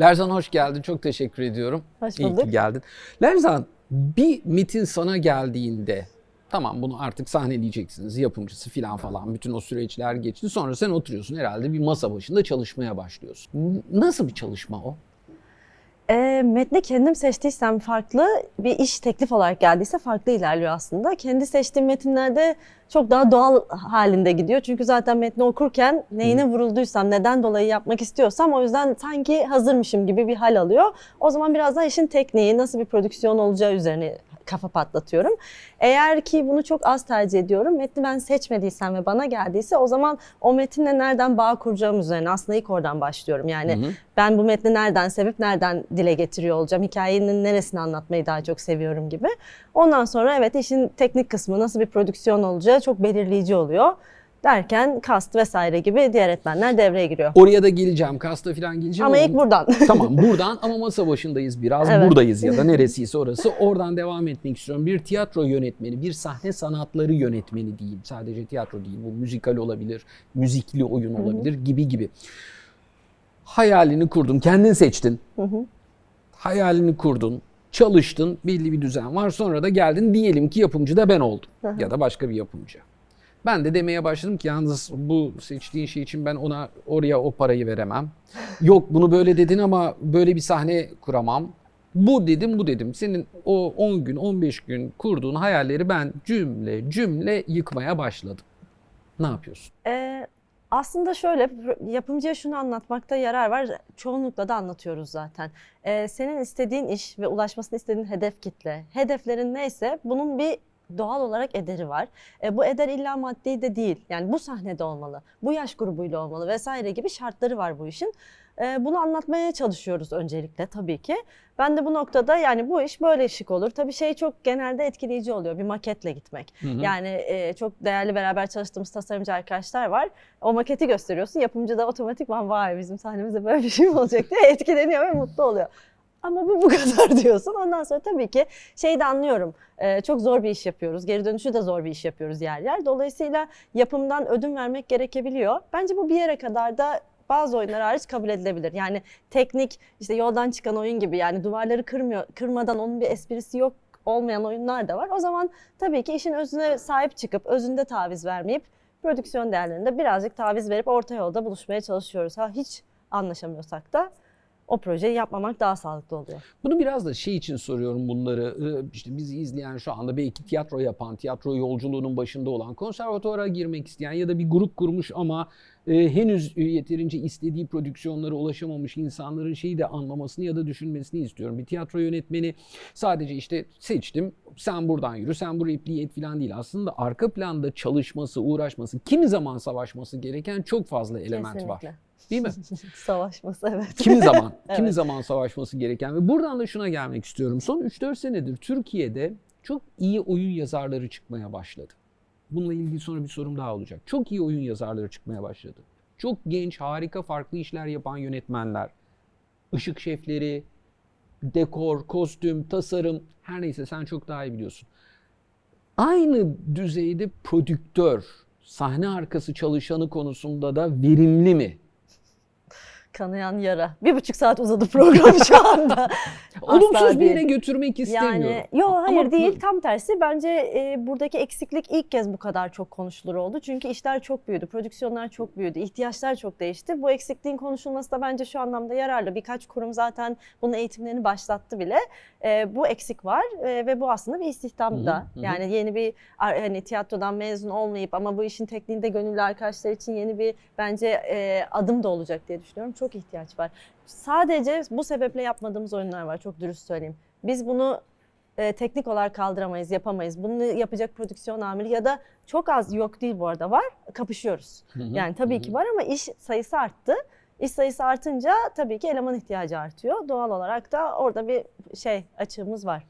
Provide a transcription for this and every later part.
Lerzan hoş geldin. Çok teşekkür ediyorum. Hoş İyi ki bulduk. geldin. Lerzan bir mitin sana geldiğinde tamam bunu artık sahneleyeceksiniz yapımcısı falan falan bütün o süreçler geçti. Sonra sen oturuyorsun herhalde bir masa başında çalışmaya başlıyorsun. Nasıl bir çalışma o? E, metni kendim seçtiysem farklı, bir iş teklif olarak geldiyse farklı ilerliyor aslında. Kendi seçtiğim metinlerde çok daha doğal halinde gidiyor. Çünkü zaten metni okurken neyine vurulduysam, neden dolayı yapmak istiyorsam o yüzden sanki hazırmışım gibi bir hal alıyor. O zaman biraz daha işin tekniği, nasıl bir prodüksiyon olacağı üzerine kafa patlatıyorum. Eğer ki bunu çok az tercih ediyorum, metni ben seçmediysem ve bana geldiyse o zaman o metinle nereden bağ kuracağım üzerine aslında ilk oradan başlıyorum. Yani Hı hı. ben bu metni nereden sevip nereden dile getiriyor olacağım, hikayenin neresini anlatmayı daha çok seviyorum gibi. Ondan sonra evet işin teknik kısmı nasıl bir prodüksiyon olacağı çok belirleyici oluyor. Derken kast vesaire gibi diğer etmenler devreye giriyor. Oraya da geleceğim. Kasta falan geleceğim. Ama ilk buradan. tamam buradan ama masa başındayız biraz. Evet. Buradayız ya da neresiyse orası. Oradan devam etmek istiyorum. Bir tiyatro yönetmeni, bir sahne sanatları yönetmeni diyeyim. Sadece tiyatro değil. Bu müzikal olabilir, müzikli oyun olabilir gibi gibi. Hayalini kurdun, kendin seçtin. Hayalini kurdun, çalıştın, belli bir düzen var. Sonra da geldin diyelim ki yapımcı da ben oldum ya da başka bir yapımcı. Ben de demeye başladım ki yalnız bu seçtiğin şey için ben ona oraya o parayı veremem. Yok bunu böyle dedin ama böyle bir sahne kuramam. Bu dedim bu dedim. Senin o 10 gün 15 gün kurduğun hayalleri ben cümle cümle yıkmaya başladım. Ne yapıyorsun? Ee, aslında şöyle yapımcıya şunu anlatmakta yarar var. Çoğunlukla da anlatıyoruz zaten. Ee, senin istediğin iş ve ulaşmasını istediğin hedef kitle, hedeflerin neyse bunun bir doğal olarak ederi var. E, bu eder illa maddi de değil. Yani bu sahnede olmalı, bu yaş grubuyla olmalı vesaire gibi şartları var bu işin. E, bunu anlatmaya çalışıyoruz öncelikle tabii ki. Ben de bu noktada yani bu iş böyle şık olur. Tabii şey çok genelde etkileyici oluyor bir maketle gitmek. Hı hı. Yani e, çok değerli beraber çalıştığımız tasarımcı arkadaşlar var. O maketi gösteriyorsun. Yapımcı da otomatikman vay bizim sahnemizde böyle bir şey mi olacak diye etkileniyor ve mutlu oluyor. Ama bu bu kadar diyorsun. Ondan sonra tabii ki şeyi de anlıyorum. Ee, çok zor bir iş yapıyoruz. Geri dönüşü de zor bir iş yapıyoruz yer yer. Dolayısıyla yapımdan ödün vermek gerekebiliyor. Bence bu bir yere kadar da bazı oyunlar hariç kabul edilebilir. Yani teknik işte yoldan çıkan oyun gibi yani duvarları kırmıyor, kırmadan onun bir esprisi yok olmayan oyunlar da var. O zaman tabii ki işin özüne sahip çıkıp özünde taviz vermeyip prodüksiyon değerlerinde birazcık taviz verip orta yolda buluşmaya çalışıyoruz. Ha hiç anlaşamıyorsak da o projeyi yapmamak daha sağlıklı oluyor. Bunu biraz da şey için soruyorum bunları. Ee, İşte bizi izleyen şu anda belki tiyatro yapan, tiyatro yolculuğunun başında olan, konservatuvara girmek isteyen ya da bir grup kurmuş ama e, henüz yeterince istediği prodüksiyonlara ulaşamamış insanların şeyi de anlamasını ya da düşünmesini istiyorum. Bir tiyatro yönetmeni sadece işte seçtim, sen buradan yürü, sen bu repliği et falan değil. Aslında arka planda çalışması, uğraşması, kimi zaman savaşması gereken çok fazla element var. Değil mi? Savaşması evet. kimi zaman, kimi Evet. zaman savaşması gereken ve buradan da şuna gelmek istiyorum. Son 3-4 senedir Türkiye'de çok iyi oyun yazarları çıkmaya başladı. Bununla ilgili sonra bir sorum daha olacak. Çok iyi oyun yazarları çıkmaya başladı. Çok genç, harika, farklı işler yapan yönetmenler, ışık şefleri, dekor, kostüm, tasarım her neyse sen çok daha iyi biliyorsun. Aynı düzeyde prodüktör, sahne arkası çalışanı konusunda da verimli mi? Kanayan yara. Bir buçuk saat uzadı program şu anda. Olumsuz bir yere götürmek istemiyorum. Yani yo hayır Ama- değil tam tersi bence e, buradaki eksiklik ilk kez bu kadar çok konuşulur oldu. Çünkü işler çok büyüdü, prodüksiyonlar çok büyüdü, ihtiyaçlar çok değişti. Bu eksikliğin konuşulması da bence şu anlamda yararlı. Birkaç kurum zaten bunun eğitimlerini başlattı bile. E, bu eksik var e, ve bu aslında bir istihdam da. Yani yeni bir hani tiyatrodan mezun olmayıp ama bu işin tekniğinde gönüllü arkadaşlar için yeni bir bence e, adım da olacak diye düşünüyorum. Çok ihtiyaç var. Sadece bu sebeple yapmadığımız oyunlar var çok dürüst söyleyeyim. Biz bunu e, teknik olarak kaldıramayız, yapamayız. Bunu yapacak prodüksiyon amiri ya da çok az yok değil bu arada var. Kapışıyoruz. Hı hı, Yani tabii hı ki var ama iş sayısı arttı. İş sayısı artınca tabii ki eleman ihtiyacı artıyor. Doğal olarak da orada bir şey açığımız var.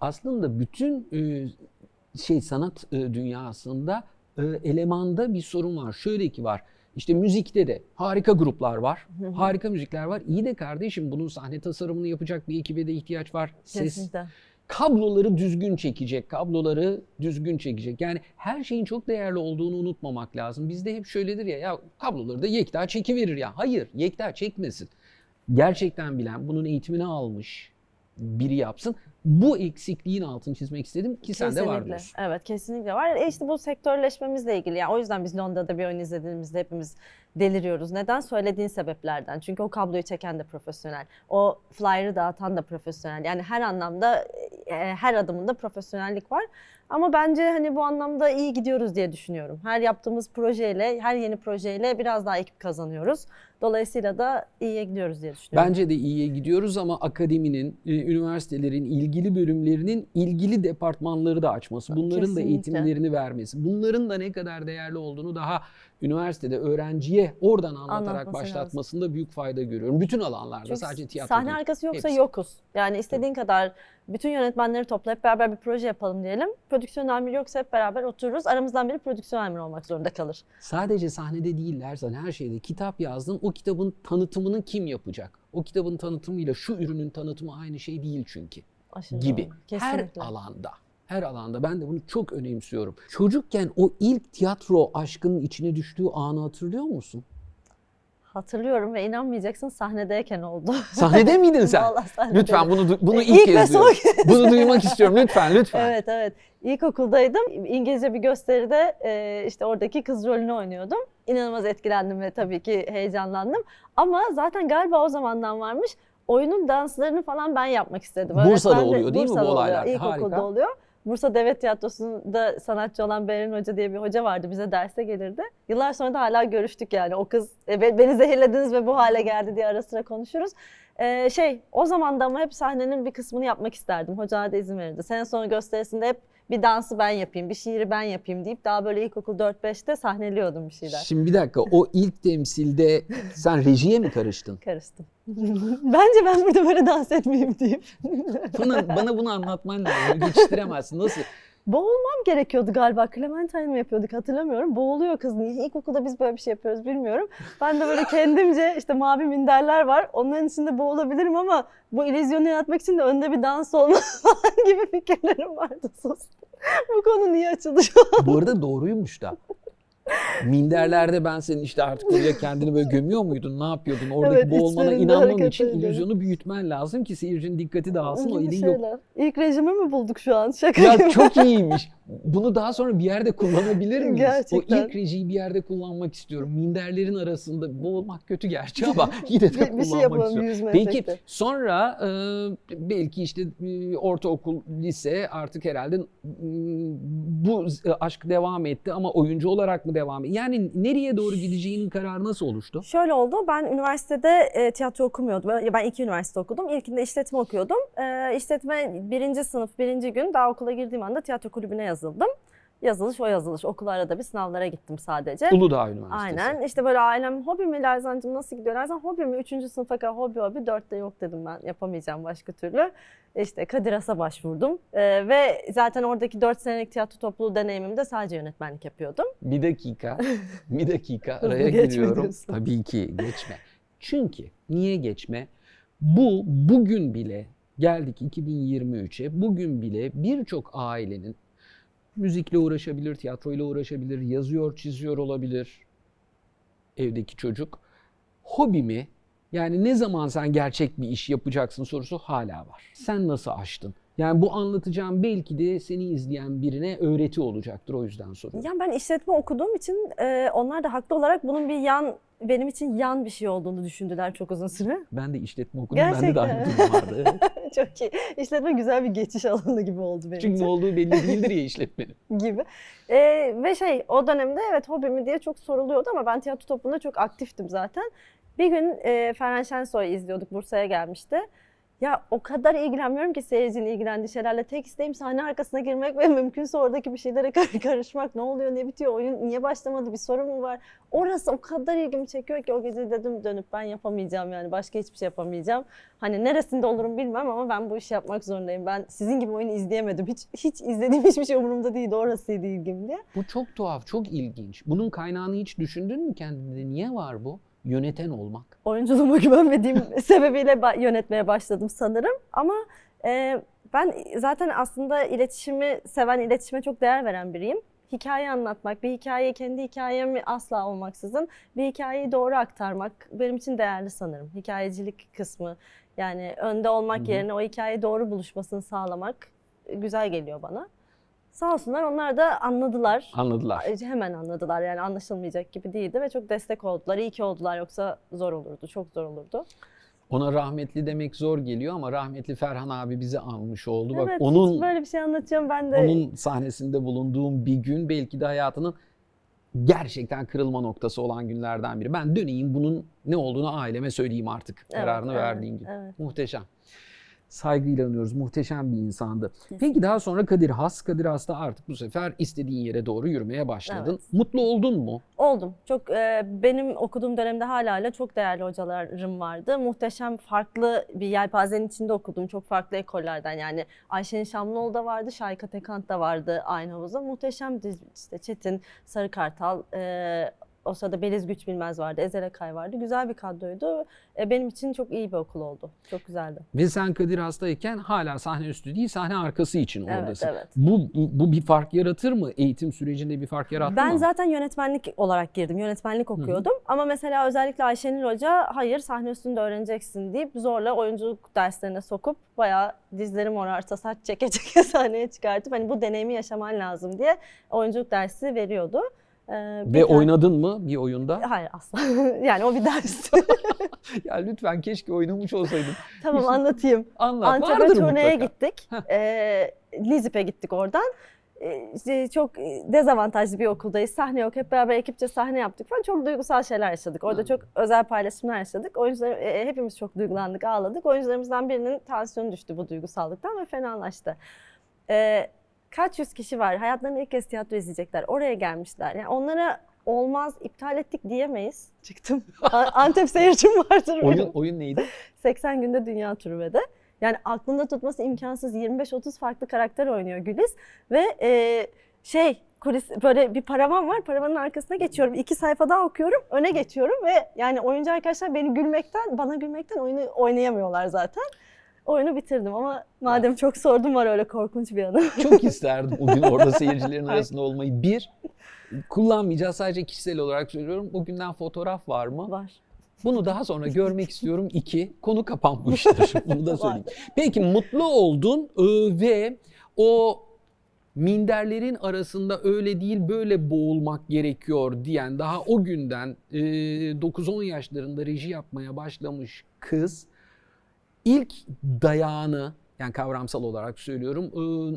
Aslında bütün e, şey sanat e, dünyasında e, elemanda bir sorun var. Şöyle ki var. İşte müzikte de harika gruplar var. Harika müzikler var. İyi de kardeşim bunun sahne tasarımını yapacak bir ekibe de ihtiyaç var. Ses Kesinlikle. kabloları düzgün çekecek, kabloları düzgün çekecek. Yani her şeyin çok değerli olduğunu unutmamak lazım. Bizde hep şöyledir ya, ya kabloları da Yekta çekiverir ya. Hayır, Yekta çekmesin. gerçekten bilen, bunun eğitimini almış biri yapsın. Bu eksikliğin altını çizmek istedim ki sende var Kesinlikle. diyorsun. Evet kesinlikle var. E işte bu sektörleşmemizle ilgili. Yani o yüzden biz Londra'da bir oyun izlediğimizde hepimiz deliriyoruz. Neden? Söylediğin sebeplerden. Çünkü o kabloyu çeken de profesyonel. O flyer'ı dağıtan da profesyonel. Yani her anlamda e, her adımında profesyonellik var. Ama bence hani bu anlamda iyi gidiyoruz diye düşünüyorum. Her yaptığımız projeyle, her yeni projeyle biraz daha ekip kazanıyoruz. Dolayısıyla da iyiye gidiyoruz diye düşünüyorum. Bence de iyiye gidiyoruz ama akademinin, e, üniversitelerin ilgili bölümlerinin ilgili departmanları da açması, bunların da Kesinlikle. eğitimlerini vermesi, bunların da ne kadar değerli olduğunu daha üniversitede öğrenciye oradan anlatarak Anlatması başlatmasında büyük fayda görüyorum. Bütün alanlarda Çünkü sadece tiyatro sahne değil. arkası yoksa Hepsi. yokuz. Yani istediğin kadar bütün yönetmenleri toplayıp beraber bir proje yapalım diyelim. Prodüksiyon amiri yoksa hep beraber otururuz. Aramızdan biri prodüksiyon amiri olmak zorunda kalır. Sadece sahnede değil Lerzan her şeyde kitap yazdın. O kitabın tanıtımını kim yapacak? O kitabın tanıtımıyla şu ürünün tanıtımı aynı şey değil çünkü. Aşırı gibi. doğru. Her Kesinlikle. alanda. Her alanda ben de bunu çok önemsiyorum. Çocukken o ilk tiyatro aşkının içine düştüğü anı hatırlıyor musun? Hatırlıyorum ve inanmayacaksın sahnedeyken oldu. Sahnede miydin sen? Vallahi sahnedeydim. Lütfen bunu bunu E, ilk, ilk kez duyuyorum. Bunu duymak istiyorum lütfen lütfen. Evet evet. İlkokuldaydım. İngilizce bir gösteride e, işte oradaki kız rolünü oynuyordum. İnanılmaz etkilendim ve tabii ki heyecanlandım. Ama zaten galiba o zamandan varmış. Oyunun danslarını falan ben yapmak istedim. Bursa'da Öğretmen de- oluyor değil mi bu Bursa'da olaylar? Oluyor. İlkokulda Harika. oluyor. Bursa Devlet Tiyatrosu'nda sanatçı olan Berin Hoca diye bir hoca vardı. Bize derse gelirdi. Yıllar sonra da hala görüştük yani. O kız e, be- beni zehirlediniz ve bu hale geldi diye ara sıra konuşuruz. Ee, şey o zaman da ama hep sahnenin bir kısmını yapmak isterdim. Hocalar da izin verirdi. Sene sonu gösterisinde hep bir dansı ben yapayım, bir şiiri ben yapayım deyip daha böyle ilkokul 4-5'te sahneliyordum bir şeyler. Şimdi bir dakika o ilk temsilde sen rejiye mi karıştın? Karıştım. Bence ben burada böyle dans etmeyeyim deyip. Bana, bana bunu anlatman lazım. Geçiştiremezsin. Nasıl? Boğulmam gerekiyordu galiba. Clementine mi yapıyorduk hatırlamıyorum. Boğuluyor kız. İlkokulda biz böyle bir şey yapıyoruz bilmiyorum. Ben de böyle kendimce işte mavi minderler var. Onların içinde boğulabilirim ama bu illüzyonu yaratmak için de önde bir dans olmalı gibi fikirlerim vardı. Sus. Bu konu niye açıldı şu an? Bu arada doğruymuş da. Minderlerde ben senin işte artık oraya kendini böyle gömüyor muydun? Ne yapıyordun? Oradaki Evet, boğulmana inanman için ediyorum. illüzyonu büyütmen lazım ki seyircinin dikkati dağılsın. O Gibi elin yok. İlk rejimi mi bulduk şu an? Şaka Ya gibi. çok iyiymiş. Bunu daha sonra bir yerde kullanabilir miyiz? Gerçekten. O ilk rejiyi bir yerde kullanmak istiyorum. Minderlerin arasında boğulmak kötü gerçi ama yine de bir, bir kullanmak şey yapalım istiyorum. Peki sonra e, belki işte e, ortaokul, lise artık herhalde m, bu e, aşk devam etti ama oyuncu olarak mı devam etti? Yani nereye doğru gideceğinin kararı nasıl oluştu? Şöyle oldu. Ben üniversitede e, tiyatro okumuyordum. Ben iki üniversite okudum. İlkinde işletme okuyordum. E, işletme birinci sınıf, birinci gün daha okula girdiğim anda tiyatro kulübüne yazıldım. Yazılış o yazılış. Okul arada bir sınavlara gittim sadece. Uludağ Üniversitesi. Aynen. İşte böyle ailem hobi mi Lerzancığım nasıl gidiyor? Lerzan hobi mi? Üçüncü sınıfa kadar hobi hobi. Dörtte yok dedim ben. Yapamayacağım başka türlü. İşte Kadir Has'a başvurdum. E, ve zaten oradaki dört senelik tiyatro topluluğu deneyimimde sadece yönetmenlik yapıyordum. Bir dakika, bir dakika araya giriyorum. Tabii ki geçme. Çünkü niye geçme? Bu bugün bile geldik 2023'e. Bugün bile birçok ailenin müzikle uğraşabilir, tiyatroyla uğraşabilir, yazıyor, çiziyor olabilir evdeki çocuk. Hobi mi? Yani ne zaman sen gerçek bir iş yapacaksın sorusu hala var. Sen nasıl aştın? Yani bu anlatacağım belki de seni izleyen birine öğreti olacaktır o yüzden soruyorum. Ya ben işletme okuduğum için e, onlar da haklı olarak bunun bir yan benim için yan bir şey olduğunu düşündüler çok uzun süre. Ben de işletme okudum. Bende de aynı Gerçekten. durum vardı. Evet. çok iyi. İşletme güzel bir geçiş alanı gibi oldu benim Çünkü için ne olduğu belli değildir ya işletmenin. gibi. E, ve şey o dönemde evet hobi mi diye çok soruluyordu ama ben tiyatro topluluğunda çok aktiftim zaten. Bir gün e, Ferhan Şensoy izliyorduk Bursa'ya gelmişti. Ya o kadar ilgilenmiyorum ki seyircinin ilgilendiği şeylerle. Tek isteğim sahne arkasına girmek ve mümkünse oradaki bir şeylere kar- karışmak. Ne oluyor, ne bitiyor, oyun niye başlamadı, bir sorun mu var? Orası o kadar ilgimi çekiyor ki o gece dedim dönüp ben yapamayacağım yani başka hiçbir şey yapamayacağım. Hani neresinde olurum bilmem ama ben bu işi yapmak zorundayım. Ben sizin gibi oyun izleyemedim. Hiç hiç izlediğim hiçbir şey umurumda değildi. Orasıydı ilgim diye. Bu çok tuhaf, çok ilginç. Bunun kaynağını hiç düşündün mü kendinde? Niye var bu? Yöneten olmak. oyunculuğuma güvenmediğim sebebiyle ba- yönetmeye başladım sanırım. Ama e, ben zaten aslında iletişimi seven, iletişime çok değer veren biriyim. hikaye anlatmak, bir hikayeyi kendi hikayemi asla olmaksızın bir hikayeyi doğru aktarmak benim için değerli sanırım. Hikayecilik kısmı yani önde olmak Hı hı. yerine o hikaye doğru buluşmasını sağlamak güzel geliyor bana. Sağ olsunlar onlar da anladılar. Anladılar. Hemen anladılar yani anlaşılmayacak gibi değildi ve çok destek oldular. İyi ki oldular yoksa zor olurdu, çok zor olurdu. Ona rahmetli demek zor geliyor ama rahmetli Ferhan abi bizi anmış oldu. Bak evet, onun böyle bir şey anlatıyorum ben de. onun sahnesinde bulunduğum bir gün belki de hayatının gerçekten kırılma noktası olan günlerden biri. Ben döneyim bunun ne olduğunu aileme söyleyeyim artık. Evet, Kararını evet, verdiğin gibi. evet. Muhteşem. Saygıyla anıyoruz. Muhteşem bir insandı. Peki daha sonra Kadir Has. Kadir Has'ta artık bu sefer istediğin yere doğru yürümeye başladın. Evet. Mutlu oldun mu? Oldum. Çok e, benim okuduğum dönemde hala hala çok değerli hocalarım vardı. Muhteşem farklı bir yelpazenin içinde okudum. Çok farklı ekollerden yani Ayşe'nin Şamlıoğlu da vardı, Şayka Tekant da vardı aynı havuzda. Muhteşemdi işte Çetin, Sarı Kartal, e, o sırada Beliz Güç Bilmez vardı, Ezel Akay vardı. Güzel bir kadroydu. E, benim için çok iyi bir okul oldu. Çok güzeldi. Ve sen Kadir Has'tayken hala sahne üstü değil sahne arkası için Evet, oradasın. evet. Bu, bu bir fark yaratır mı? Eğitim sürecinde bir fark yarattı Ben mı? zaten yönetmenlik olarak girdim. Yönetmenlik okuyordum. Ama mesela özellikle Ayşenil Hoca hayır sahne üstünde öğreneceksin deyip zorla oyunculuk derslerine sokup bayağı dizlerim morarsa saç çeke çeke sahneye çıkartıp hani bu deneyimi yaşaman lazım diye oyunculuk dersi veriyordu. Ee, Ve oynadın mı bir oyunda? Hayır asla. yani o bir ders. ya lütfen keşke oynamış olsaydın. tamam anlatayım. Anlat. Antep'e turneye gittik. Ee, Lizip'e gittik oradan. Ee, çok dezavantajlı bir okuldayız. Sahne yok. Hep beraber ekipçe sahne yaptık falan. Çok duygusal şeyler yaşadık. Orada Hı. çok özel paylaşımlar yaşadık. Oyuncular, e, hepimiz çok duygulandık, ağladık. Oyuncularımızdan birinin tansiyonu düştü bu duygusallıktan ve fenalaştı. Ee, kaç yüz kişi var. Hayatlarında ilk kez tiyatro izleyecekler. Oraya gelmişler. Yani onlara olmaz, iptal ettik diyemeyiz. Çıktım. Antep seyircim vardır benim. Oyun, oyun neydi? 80 günde dünya turu ve de. Yani aklında tutması imkansız 25-30 farklı karakter oynuyor Güliz ve e, şey kulis böyle bir paravan var paravanın arkasına geçiyorum iki sayfa daha okuyorum öne geçiyorum ve yani oyuncu arkadaşlar beni gülmekten bana gülmekten oyunu oynayamıyorlar zaten. Oyunu bitirdim ama madem çok sordum var öyle korkunç bir anı. Çok isterdim o gün orada seyircilerin arasında olmayı. Bir, kullanmayacağız sadece kişisel olarak söylüyorum. O günden fotoğraf var mı? var. Bunu daha sonra görmek istiyorum. İki, konu kapanmıştır. Bunu da söyleyeyim. Peki mutlu oldun ıı, ve o minderlerin arasında öyle değil böyle boğulmak gerekiyor diyen daha o günden ıı, 9-10 yaşlarında reji yapmaya başlamış kız ilk dayağını yani kavramsal olarak söylüyorum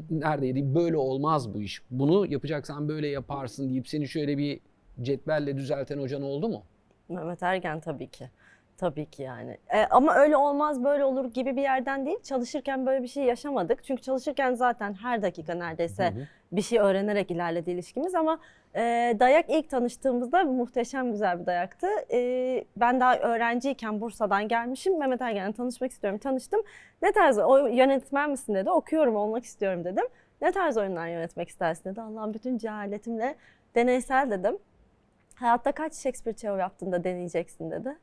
neredeydi böyle olmaz bu iş bunu yapacaksan böyle yaparsın deyip seni şöyle bir cetvelle düzelten hocan oldu mu? Mehmet Ergen tabii ki. Tabii ki yani. E, ama öyle olmaz böyle olur gibi bir yerden değil. Çalışırken böyle bir şey yaşamadık. Çünkü çalışırken zaten her dakika neredeyse Hı hı. bir şey öğrenerek ilerledi ilişkimiz ama e, dayak ilk tanıştığımızda muhteşem güzel bir dayaktı. E, ben daha öğrenciyken Bursa'dan gelmişim. Mehmet Ergen'le tanışmak istiyorum. Tanıştım. Ne tarz o yönetmen misin dedi. Okuyorum olmak istiyorum dedim. Ne tarz oyunlar yönetmek istersin dedi. Allah'ım bütün cehaletimle deneysel dedim. Hayatta kaç Shakespeare show yaptın da deneyeceksin dedi.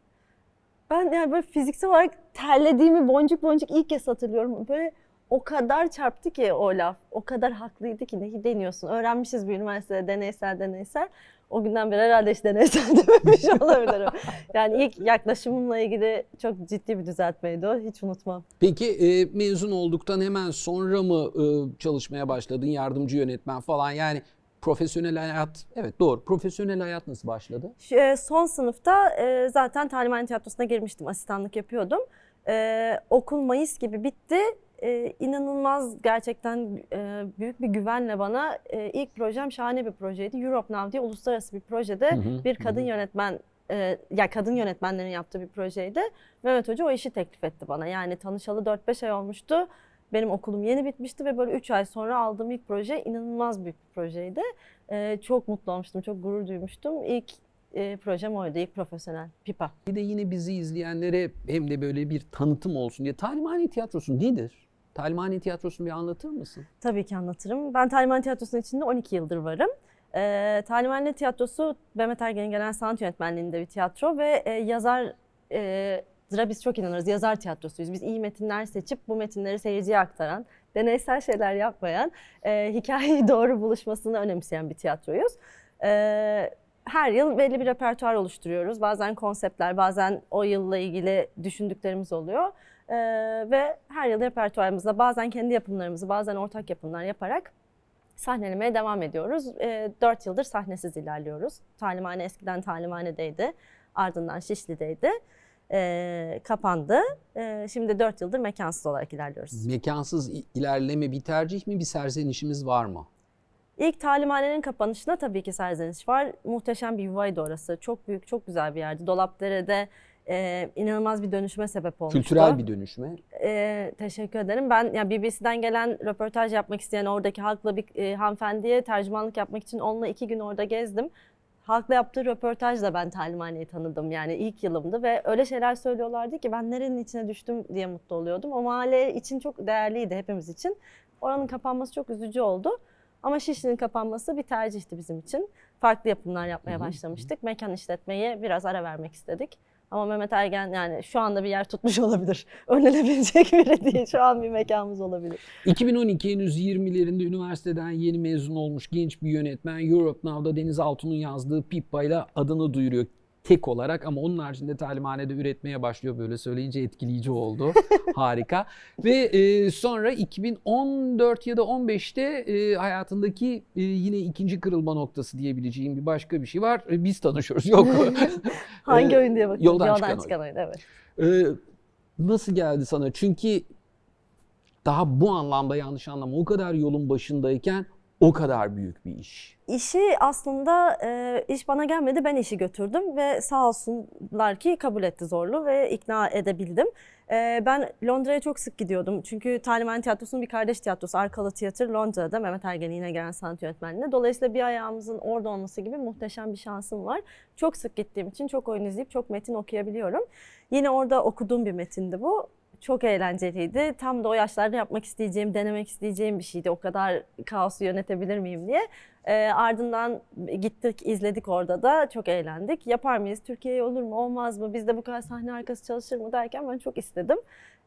Ben yani böyle fiziksel olarak terlediğimi boncuk boncuk ilk kez hatırlıyorum. Böyle o kadar çarptı ki o laf. O kadar haklıydı ki neyi deniyorsun. Öğrenmişiz bir üniversitede deneysel deneysel. O günden beri herhalde hiç deneysel dememiş olabilirim. Yani ilk yaklaşımımla ilgili çok ciddi bir düzeltmeydi o. Hiç unutmam. Peki e, mezun olduktan hemen sonra mı e, çalışmaya başladın yardımcı yönetmen falan yani profesyonel hayat evet doğru profesyonel hayat nasıl başladı? E, Son sınıfta e, zaten Talimhane Tiyatrosu'na girmiştim. Asistanlık yapıyordum. E, okul Mayıs gibi bitti. E, inanılmaz gerçekten e, büyük bir güvenle bana e, ilk projem şahane bir projeydi. Europe Now diye uluslararası bir projede Hı hı, bir kadın yönetmen e, ya kadın yönetmenlerin yaptığı bir projeydi. Mehmet Hoca o işi teklif etti bana. Yani tanışalı 4-5 ay olmuştu. Benim okulum yeni bitmişti ve böyle 3 ay sonra aldığım ilk proje inanılmaz büyük bir projeydi. E, çok mutlu olmuştum, çok gurur duymuştum. İlk e, projem oydu, ilk profesyonel Pipa. Bir de yine bizi izleyenlere hem de böyle bir tanıtım olsun diye Talimhane Tiyatrosu nedir? Talimhane Tiyatrosu'nu bir anlatır mısın? Tabii ki anlatırım. Ben Talimhane Tiyatrosu'nun içinde 12 yıldır varım. Ee, Talimhane Tiyatrosu Mehmet Ergen'in genel sanat yönetmenliğinde bir tiyatro ve e, yazar e, biz çok inanırız. Yazar tiyatrosuyuz. Biz iyi metinler seçip bu metinleri seyirciye aktaran, deneysel şeyler yapmayan, e, hikayeyi doğru buluşmasını önemseyen bir tiyatroyuz. E, her yıl belli bir repertuar oluşturuyoruz. Bazen konseptler, bazen o yılla ilgili düşündüklerimiz oluyor. E, ve her yıl repertuarımızda bazen kendi yapımlarımızı, bazen ortak yapımlar yaparak sahnelemeye devam ediyoruz. E, 4 yıldır sahnesiz ilerliyoruz. Talimhane eskiden talimhanedeydi. Ardından Şişli'deydi. E, kapandı. E, şimdi 4 yıldır mekansız olarak ilerliyoruz. Mekansız ilerleme bir tercih mi, bir serzenişimiz var mı? İlk talimhanenin kapanışında tabii ki serzeniş var. Muhteşem bir yuvaydı orası. Çok büyük, çok güzel bir yerdi. Dolapdere'de e, inanılmaz bir dönüşüme sebep olmuştu. Kültürel bir dönüşme. Ee, teşekkür ederim. Ben ya BBC'den gelen röportaj yapmak isteyen oradaki halkla bir e, hanımefendiye tercümanlık yapmak için onunla iki gün orada gezdim. Halkla yaptığı röportajla ben talimhaneyi tanıdım. Yani ilk yılımdı ve öyle şeyler söylüyorlardı ki ben nerenin içine düştüm diye mutlu oluyordum. O mahalle için çok değerliydi hepimiz için. Oranın kapanması çok üzücü oldu. Ama Şişli'nin kapanması bir tercihti bizim için. Farklı yapımlar yapmaya başlamıştık. Mekan işletmeye biraz ara vermek istedik. Ama Mehmet Ergen yani şu anda bir yer tutmuş olabilir. Önlenebilecek biri değil. Şu an bir mekanımız olabilir. 2012 henüz 20'lerinde üniversiteden yeni mezun olmuş genç bir yönetmen Europe Now'da Deniz Altun'un yazdığı Pippa ile adını duyuruyor tek olarak ama onun haricinde talimhanede üretmeye başlıyor. Böyle söyleyince etkileyici oldu. Harika. Ve e, sonra 2014 ya da 15'te e, hayatındaki e, yine ikinci kırılma noktası diyebileceğim bir başka bir şey var. E, biz tanışıyoruz. Yok. Hangi Ee, oyun diye bakıyorum. Yoldan, Yoldan, çıkan, oyun. oyun. Evet. Ee, nasıl geldi sana? Çünkü daha bu anlamda yanlış anlama o kadar yolun başındayken o kadar büyük bir iş. İşi aslında e, iş bana gelmedi. Ben işi götürdüm ve sağ olsunlar ki kabul etti zorlu ve ikna edebildim. E, ben Londra'ya çok sık gidiyordum. Çünkü Talimhane Tiyatrosu'nun bir kardeş tiyatrosu Arkalı Tiyatro Londra'da Mehmet Ergen'in yine gelen sanat yönetmenliğinde. Dolayısıyla bir ayağımızın orada olması gibi muhteşem bir şansım var. Çok sık gittiğim için çok oyun izleyip çok metin okuyabiliyorum. Yine orada okuduğum bir metindi bu. Çok eğlenceliydi. Tam da o yaşlarda yapmak isteyeceğim, denemek isteyeceğim bir şeydi. O kadar kaosu yönetebilir miyim diye. E, ardından gittik, izledik orada da. Çok eğlendik. Yapar mıyız? Türkiye'ye olur mu, olmaz mı? Bizde bu kadar sahne arkası çalışır mı derken ben çok istedim.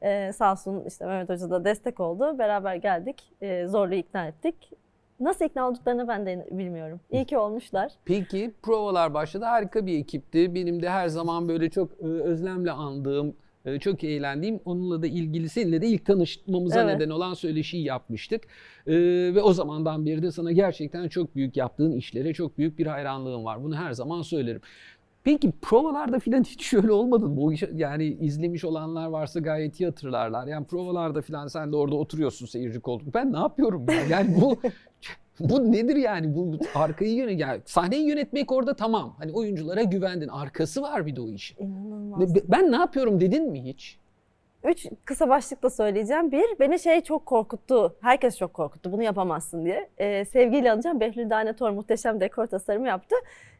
E, sağ olsun işte Mehmet Hoca da destek oldu. Beraber geldik. E, zorlu ikna ettik. Nasıl ikna olduklarını ben de bilmiyorum. İyi ki olmuşlar. Peki provalar başladı. Harika bir ekipti. Benim de her zaman böyle çok e, özlemle andığım, e, çok eğlendiğim, onunla da ilgili seninle de ilk tanışmamıza Evet. neden olan söyleşiyi yapmıştık. E, ve o zamandan beri de sana gerçekten çok büyük yaptığın işlere çok büyük bir hayranlığım var. Bunu her zaman söylerim. Peki provalarda filan hiç şöyle olmadı mı? İş, yani izlemiş olanlar varsa gayet iyi hatırlarlar. Yani provalarda filan sen de orada oturuyorsun seyirci koltuk. Ben ne yapıyorum ya? Yani bu bu nedir yani? Bu arkayı yönet yani sahneyi yönetmek orada tamam. Hani oyunculara güvendin. Arkası var bir de o işin. İnanılmaz. Be- Ben ne yapıyorum dedin mi hiç? Üç kısa başlıkla söyleyeceğim. Bir, beni şey çok korkuttu. Herkes çok korkuttu. Bunu yapamazsın diye. Ee, sevgiyle anacağım. Behlül Danetor muhteşem dekor tasarımı yaptı.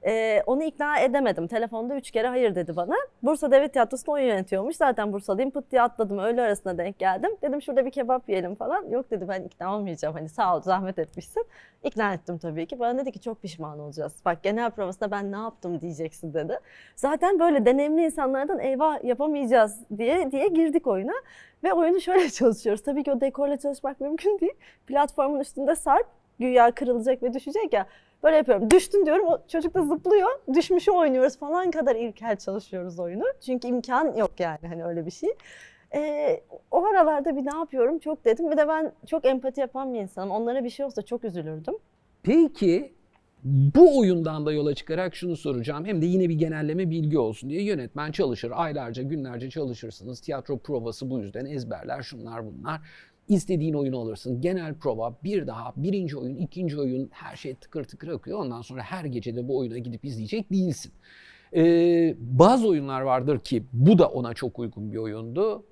Ee, onu ikna edemedim. Telefonda üç kere hayır dedi bana. Bursa Devlet Tiyatrosu'nda oyun yönetiyormuş. Zaten Bursa'dayım. Pıt diye atladım. Öğle arasına denk geldim. Dedim şurada bir kebap yiyelim falan. Yok dedi ben ikna olmayacağım. Hani sağ ol zahmet etmişsin. İkna ettim tabii ki. Bana dedi ki çok pişman olacağız. Bak genel provasında ben ne yaptım diyeceksin dedi. Zaten böyle deneyimli insanlardan eyvah yapamayacağız diye diye girdik oyuna. Ve oyunu şöyle çalışıyoruz. Tabii ki o dekorla çalışmak mümkün değil. Platformun üstünde sarp, güya kırılacak ve düşecek ya. Böyle yapıyorum. Düştün diyorum. O çocuk da zıplıyor. Düşmüşü oynuyoruz falan kadar ilkel çalışıyoruz oyunu. Çünkü imkan yok yani hani öyle bir şey. Ee, o aralarda bir ne yapıyorum çok dedim. Bir de ben çok empati yapan bir insanım. Onlara bir şey olsa çok üzülürdüm. Peki bu oyundan da yola çıkarak şunu soracağım. Hem de yine bir genelleme bilgi olsun diye yönetmen çalışır. Aylarca, günlerce çalışırsınız. Tiyatro provası bu yüzden ezberler, şunlar bunlar. İstediğin oyunu alırsın. Genel prova bir daha, birinci oyun, ikinci oyun her şey tıkır tıkır akıyor. Ondan sonra her gece de bu oyuna gidip izleyecek değilsin. Ee, bazı oyunlar vardır ki bu da ona çok uygun bir oyundu.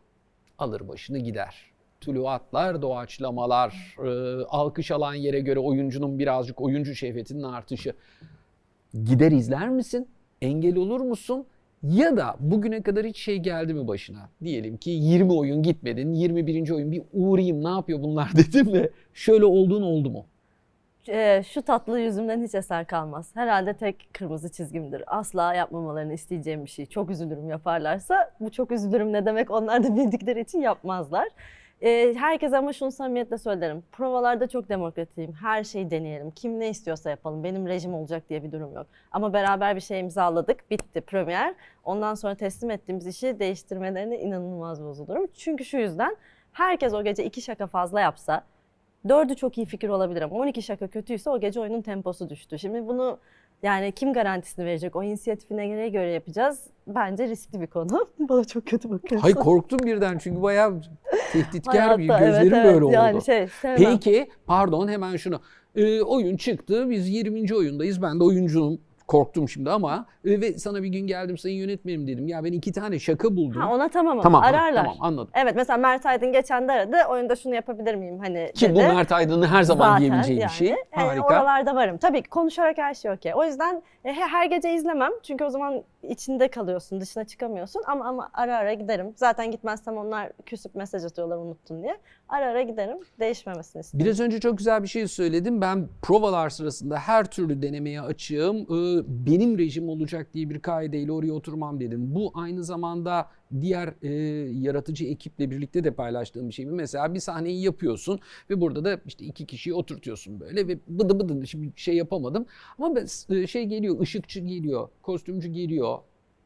Alır başını gider. Tuluatlar, doğaçlamalar, e, alkış alan yere göre oyuncunun birazcık oyuncu şehvetinin artışı. Gider izler misin? Engel olur musun? Ya da bugüne kadar hiç şey geldi mi başına? Diyelim ki 20 oyun gitmedin, 21. oyun bir uğrayayım ne yapıyor bunlar dedim ve şöyle olduğun oldu mu? Ee, şu tatlı yüzümden hiç eser kalmaz. Herhalde tek kırmızı çizgimdir. Asla yapmamalarını isteyeceğim bir şey. Çok üzülürüm yaparlarsa. Bu çok üzülürüm ne demek onlar da bildikleri için yapmazlar. E, herkese ama şunu samimiyetle söylerim. Provalarda çok demokratiyim. Her şeyi deneyelim. Kim ne istiyorsa yapalım. Benim rejim olacak diye bir durum yok. Ama beraber bir şey imzaladık. Bitti premier. Ondan sonra teslim ettiğimiz işi değiştirmelerine inanılmaz bozulurum. Çünkü şu yüzden herkes o gece iki şaka fazla yapsa dördü çok iyi fikir olabilir ama 12 şaka kötüyse o gece oyunun temposu düştü. Şimdi bunu yani kim garantisini verecek? O inisiyatifine göre göre yapacağız. Bence riskli bir konu. Bana çok kötü bakıyorsun. Hay korktum birden çünkü bayağı tehditkar bir gözlerim evet, evet. böyle oldu. Yani şey sevmem. Peki pardon hemen şunu. Ee, oyun çıktı. Biz 20. oyundayız. Ben de oyuncuyum. Korktum şimdi ama e, ve sana bir gün geldim sayın yönetmenim dedim. Ya ben iki tane şaka buldum. Ha, ona tamam ama tamam ararlar. tamam anladım. Evet mesela Mert Aydın geçen de aradı. Oyunda şunu yapabilir miyim hani Ki dedi. bu Mert Aydın'ın her zaman Zaten diyebileceği yani. bir şey. E, Harika. oralarda varım. Tabii konuşarak her şey okey. O yüzden e, he- her gece izlemem. Çünkü o zaman içinde kalıyorsun, dışına çıkamıyorsun. Ama ama ara ara giderim. Zaten gitmezsem onlar küsüp mesaj atıyorlar unuttun diye. Ara ara giderim. Değişmemesini isterim. Biraz önce çok güzel bir şey söyledim. Ben provalar sırasında her türlü denemeye açığım. Ee, Benim rejim olacak diye bir kaideyle oraya oturmam dedim. Bu aynı zamanda diğer e, yaratıcı ekiple birlikte de paylaştığım bir şey? Mesela bir sahneyi yapıyorsun ve burada da işte iki kişiyi oturtuyorsun böyle ve bıdı bıdı şimdi bir şey yapamadım. Ama ben- e, şey geliyor, ışıkçı geliyor, kostümcü geliyor.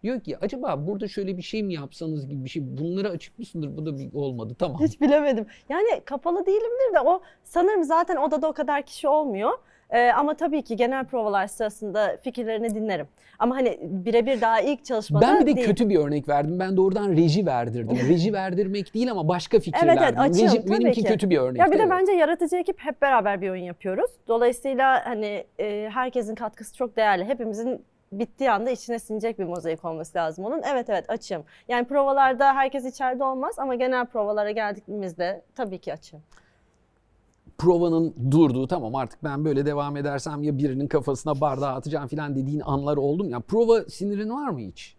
Diyor ki acaba burada şöyle bir şey mi yapsanız gibi bir şey. Bunlara açık mısındır? Bu da bir olmadı. Tamam. Hiç bilemedim. Yani kapalı değilimdir de o sanırım zaten odada o kadar kişi olmuyor. Ee, ama tabii ki genel provalar sırasında fikirlerini dinlerim. Ama hani birebir daha ilk çalışmada Ben bir de değil. kötü bir örnek verdim. Ben doğrudan reji verdirdim. reji verdirmek değil ama başka fikirler. evet, açığım, Reji- tabii benimki ki. kötü bir örnek. Ya bir de bence yaratıcı ekip hep beraber bir oyun yapıyoruz. Dolayısıyla hani e, herkesin katkısı çok değerli. Hepimizin bittiği anda içine sinecek bir mozaik olması lazım onun. Evet evet açığım. Yani provalarda herkes içeride olmaz ama genel provalara geldiğimizde tabii ki açığım. Provanın durduğu tamam artık ben böyle devam edersem ya birinin kafasına bardağı atacağım falan dediğin anlar oldu mu? Yani prova sinirin var mı hiç?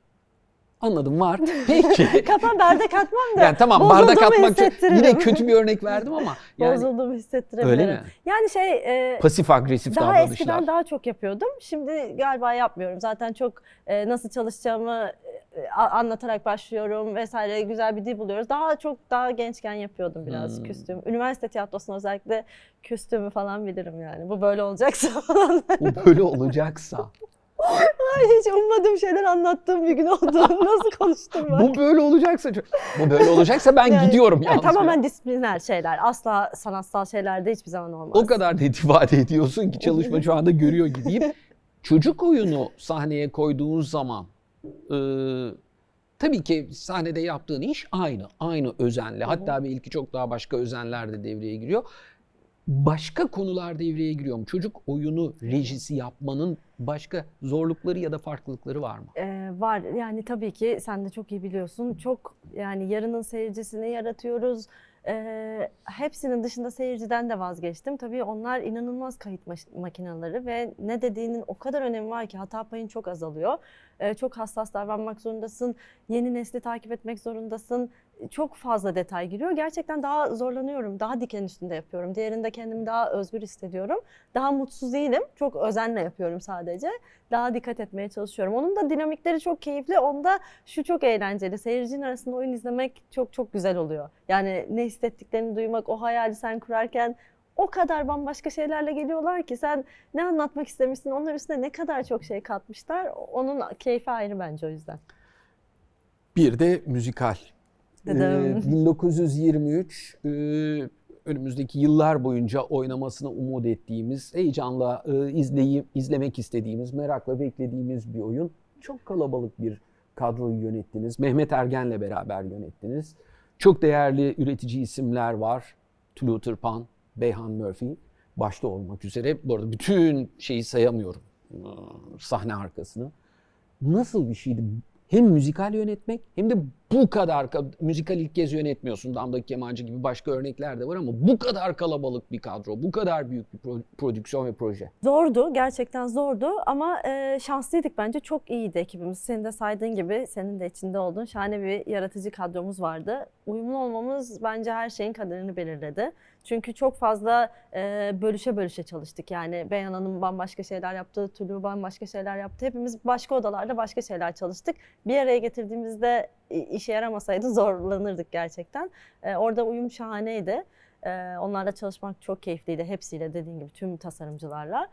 Anladım var. Peki. Kafa bardak atmam da yani tamam bozulduğumu bardak atmak yine kötü bir örnek verdim ama yani Bozulduğumu hissettirebilirim. öyle mi? Yani şey e, Pasif agresif daha davranışlar. eskiden daha çok yapıyordum. Şimdi galiba yapmıyorum. Zaten çok e, nasıl çalışacağımı anlatarak başlıyorum vesaire güzel bir dil buluyoruz. Daha çok daha gençken yapıyordum biraz Hmm. küstüm. Üniversite tiyatrosunda özellikle küstümü falan bilirim yani. Bu böyle olacaksa falan. Bu böyle olacaksa. Hiç ummadığım şeyler anlattığım bir gün oldu. Nasıl konuştum ben? bu böyle olacaksa. Bu böyle olacaksa ben Yani- gidiyorum Yani yalnız. tamamen disipliner şeyler. Asla sanatsal şeylerde hiçbir zaman olmaz. O kadar net ifade ediyorsun ki çalışma şu anda görüyor gibiyim. Çocuk oyunu sahneye koyduğun zaman e, tabii ki sahnede yaptığın iş aynı. Aynı özenle. Hatta belki çok daha başka özenler de devreye giriyor. Başka konular devreye giriyor mu? Çocuk oyunu rejisi yapmanın başka zorlukları ya da farklılıkları var mı? Ee, var yani tabii ki sen de çok iyi biliyorsun. Çok yani yarının seyircisini yaratıyoruz. Ee, hepsinin dışında seyirciden de vazgeçtim. Tabii onlar inanılmaz kayıt makineleri ve ne dediğinin o kadar önemi var ki hata payın çok azalıyor. Ee, çok hassas davranmak zorundasın. Yeni nesli takip etmek zorundasın. Çok fazla detay giriyor. Gerçekten daha zorlanıyorum. Daha diken üstünde yapıyorum. Diğerinde kendimi daha özgür hissediyorum. Daha mutsuz değilim. Çok özenle yapıyorum sadece daha dikkat etmeye çalışıyorum. Onun da dinamikleri çok keyifli. Onda şu çok eğlenceli. Seyircinin arasında oyun izlemek çok çok güzel oluyor. Yani ne hissettiklerini duymak, o hayali sen kurarken o kadar bambaşka şeylerle geliyorlar ki sen ne anlatmak istemişsin, onlar üstüne ne kadar çok şey katmışlar. Onun keyfi ayrı bence o yüzden. Bir de müzikal. Dedem. Ee, 1923 e, önümüzdeki yıllar boyunca oynamasını umut ettiğimiz, heyecanla e, izleyip izlemek istediğimiz, merakla beklediğimiz bir oyun. Çok kalabalık bir kadroyu yönettiniz. Mehmet Ergen'le beraber yönettiniz. Çok değerli üretici isimler var. Tulu Tırpan, Beyhan Murphy başta olmak üzere. Bu arada bütün şeyi sayamıyorum. e, Sahne arkasını. Nasıl bir şeydi? Hem müzikal yönetmek hem de bu kadar ka- müzikal ilk kez yönetmiyorsun. Damdaki Kemancı gibi başka örnekler de var ama bu kadar kalabalık bir kadro, bu kadar büyük bir pro- prodüksiyon ve proje. Zordu, gerçekten zordu ama e, şanslıydık bence. Çok iyiydi ekibimiz. Senin de saydığın gibi, senin de içinde olduğun şahane bir yaratıcı kadromuz vardı. Uyumlu olmamız bence her şeyin kaderini belirledi. Çünkü çok fazla e, bölüşe bölüşe çalıştık. Yani Beyhan Hanım bambaşka şeyler yaptı, Tulu bambaşka şeyler yaptı. Hepimiz başka odalarda başka şeyler çalıştık. Bir araya getirdiğimizde işe yaramasaydı zorlanırdık gerçekten. Ee, orada uyum şahaneydi. Ee, onlarla çalışmak çok keyifliydi. Hepsiyle dediğin gibi tüm tasarımcılarla.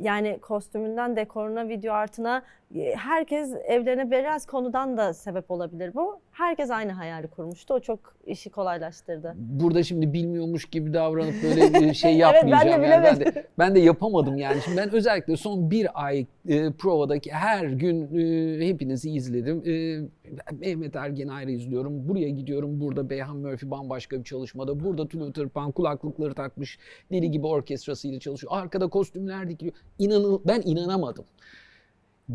Yani kostümünden dekoruna, video artına e, herkes evlerine biraz konudan da sebep olabilir bu. Herkes aynı hayali kurmuştu. O çok işi kolaylaştırdı. Burada şimdi bilmiyormuş gibi davranıp böyle bir şey Evet, yapmayacağım. ben de yani. ben, de, ben de yapamadım yani. Şimdi ben özellikle son bir ay e, provadaki her gün e, hepinizi izledim. E, Mehmet Ergen ayrı izliyorum. Buraya gidiyorum. Burada Beyhan Murphy bambaşka bir çalışmada. Burada Tulu Tırpan kulaklıkları takmış. Deli gibi orkestrasıyla çalışıyor. Arkada kostümler dikiliyor. İnanıl ben inanamadım.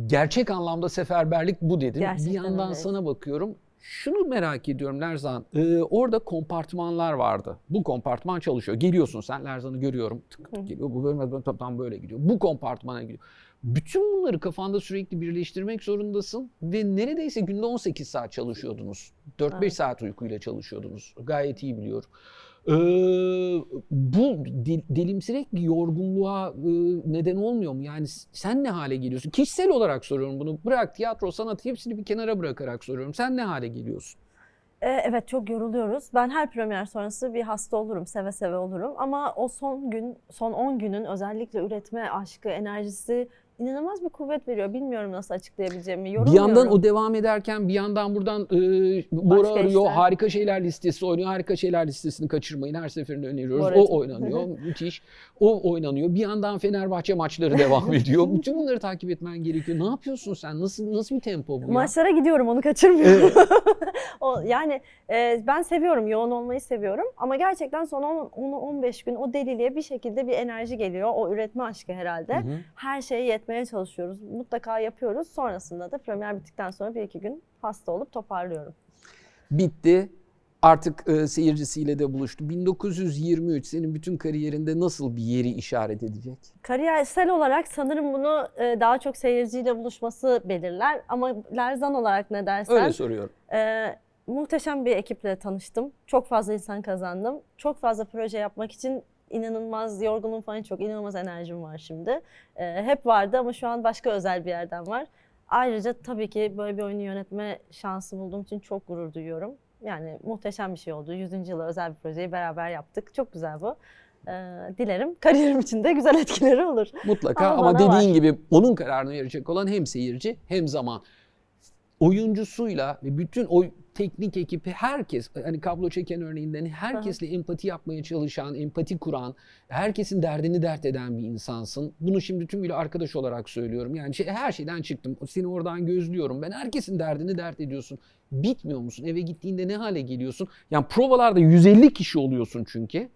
Gerçek anlamda seferberlik bu dedim. Gerçekten bir yandan öyle. sana bakıyorum. Şunu merak ediyorum Lerzan. Ee, orada kompartmanlar vardı. Bu kompartman çalışıyor. Geliyorsun sen Lerzan'ı görüyorum. Tık tık geliyor. Bu bölüm tam, tam böyle gidiyor. Bu kompartmana gidiyor. Bütün bunları kafanda sürekli birleştirmek zorundasın ve neredeyse günde 18 saat çalışıyordunuz. 4-5 Evet. saat uykuyla çalışıyordunuz. Gayet iyi biliyorum. Ee, bu dil- dilimsirek yorgunluğa e, neden olmuyor mu? Yani sen ne hale geliyorsun? Kişisel olarak soruyorum bunu. Bırak tiyatro, sanat hepsini bir kenara bırakarak soruyorum. Sen ne hale geliyorsun? Ee, Evet çok yoruluyoruz. Ben her premier sonrası bir hasta olurum, seve seve olurum. Ama o son gün, son 10 günün özellikle üretme aşkı, enerjisi inanılmaz bir kuvvet veriyor. Bilmiyorum nasıl açıklayabileceğimi. Bir yandan o devam ederken bir yandan buradan e, Bora Başka arıyor. işler. Harika şeyler listesi oynuyor. Harika şeyler listesini kaçırmayın. Her seferinde öneriyoruz. Boracığım. O oynanıyor. Müthiş. O oynanıyor. Bir yandan Fenerbahçe maçları devam ediyor. Bütün bunları takip etmen gerekiyor. Ne yapıyorsun sen? Nasıl nasıl bir tempo bu ya? Maçlara gidiyorum onu kaçırmıyorum. o, yani e, ben seviyorum, yoğun olmayı seviyorum. Ama gerçekten son 10-15 gün o deliliğe bir şekilde bir enerji geliyor. O üretme aşkı herhalde. Hı hı. Her şeye yetmeye çalışıyoruz. Mutlaka yapıyoruz. Sonrasında da premier bittikten sonra bir iki gün hasta olup toparlıyorum. bitti. Artık e, seyircisiyle de buluştu. 1923 senin bütün kariyerinde nasıl bir yeri işaret edecek? Kariyersel olarak sanırım bunu e, daha çok seyirciyle buluşması belirler. Ama Lerzan olarak ne dersen Öyle soruyorum. e, muhteşem bir ekiple tanıştım. Çok fazla insan kazandım. Çok fazla proje yapmak için inanılmaz yorgunluğum falan çok inanılmaz enerjim var şimdi. E, hep vardı ama şu an başka özel bir yerden var. Ayrıca tabii ki böyle bir oyunu yönetme şansı bulduğum için çok gurur duyuyorum. Yani muhteşem bir şey oldu. 100. yıla özel bir projeyi beraber yaptık. Çok güzel bu. E, dilerim kariyerim için de güzel etkileri olur. Mutlaka Ama ama, dediğin gibi onun kararını verecek olan hem seyirci hem zaman. Oyuncusuyla ve bütün o teknik ekibi herkes hani kablo çeken örneğinden herkesle empati yapmaya çalışan, empati kuran, herkesin derdini dert eden bir insansın. Bunu şimdi tümüyle arkadaş olarak söylüyorum. Yani şey, her şeyden çıktım. Seni oradan gözlüyorum. Ben herkesin derdini dert ediyorsun. Bitmiyor musun? Eve gittiğinde ne hale geliyorsun? Yani provalarda 150 kişi oluyorsun çünkü.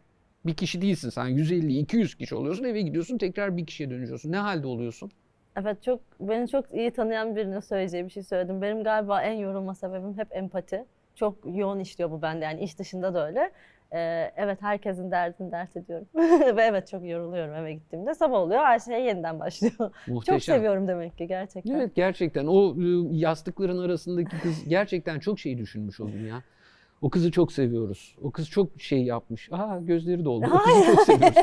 Bir kişi değilsin sen 150 200 kişi oluyorsun eve gidiyorsun tekrar bir kişiye dönüşüyorsun. Ne halde oluyorsun? Evet çok beni çok iyi tanıyan birine söyleyeceği bir şey söyledim. Benim galiba en yorulma sebebim hep empati. Çok yoğun işliyor bu bende yani iş dışında da öyle. Ee, evet herkesin derdini dert ediyorum. Ve evet çok yoruluyorum eve gittiğimde. Sabah oluyor her şey yeniden başlıyor. Muhteşem. Çok seviyorum demek ki gerçekten. Evet gerçekten o ıı, yastıkların arasındaki kız gerçekten çok şey düşünmüş o gün ya. O kızı çok seviyoruz. O kız çok şey yapmış. Aa gözleri doldu. O kızı çok seviyoruz.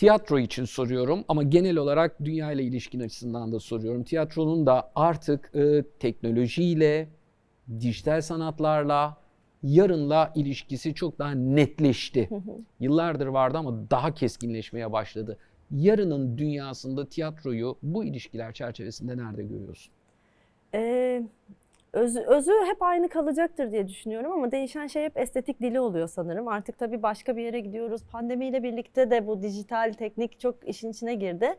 Tiyatro için soruyorum ama genel olarak dünya ile ilişkin açısından da soruyorum. Tiyatronun da artık e, teknolojiyle, dijital sanatlarla, yarınla ilişkisi çok daha netleşti. Yıllardır vardı ama daha keskinleşmeye başladı. Yarının dünyasında tiyatroyu bu ilişkiler çerçevesinde nerede görüyorsun? Özü, özü hep aynı kalacaktır diye düşünüyorum ama değişen şey hep estetik dili oluyor sanırım. Artık tabii başka bir yere gidiyoruz. Pandemiyle birlikte de bu dijital teknik çok işin içine girdi.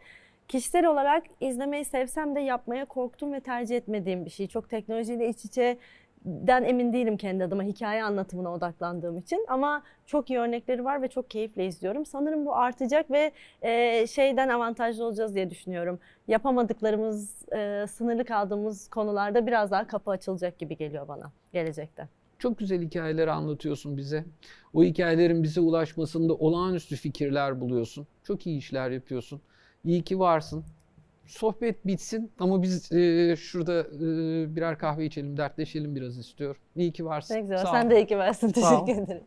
Kişisel olarak izlemeyi sevsem de yapmaya korktuğum ve tercih etmediğim bir şey. Çok teknolojiyle iç içe den emin değilim kendi adıma hikaye anlatımına odaklandığım için ama çok iyi örnekleri var ve çok keyifle izliyorum. Sanırım bu artacak ve e, şeyden avantajlı olacağız diye düşünüyorum. Yapamadıklarımız, e, sınırlı kaldığımız konularda biraz daha kapı açılacak gibi geliyor bana gelecekte. Çok güzel hikayeler anlatıyorsun bize. O hikayelerin bize ulaşmasında olağanüstü fikirler buluyorsun. Çok iyi işler yapıyorsun. İyi ki varsın. Sohbet bitsin ama biz e, şurada e, birer kahve içelim, dertleşelim biraz istiyorum. İyi ki varsın. Ne güzel. Sağ ol. Sen de iyi ki varsın. Sağ ol. Teşekkür ederim.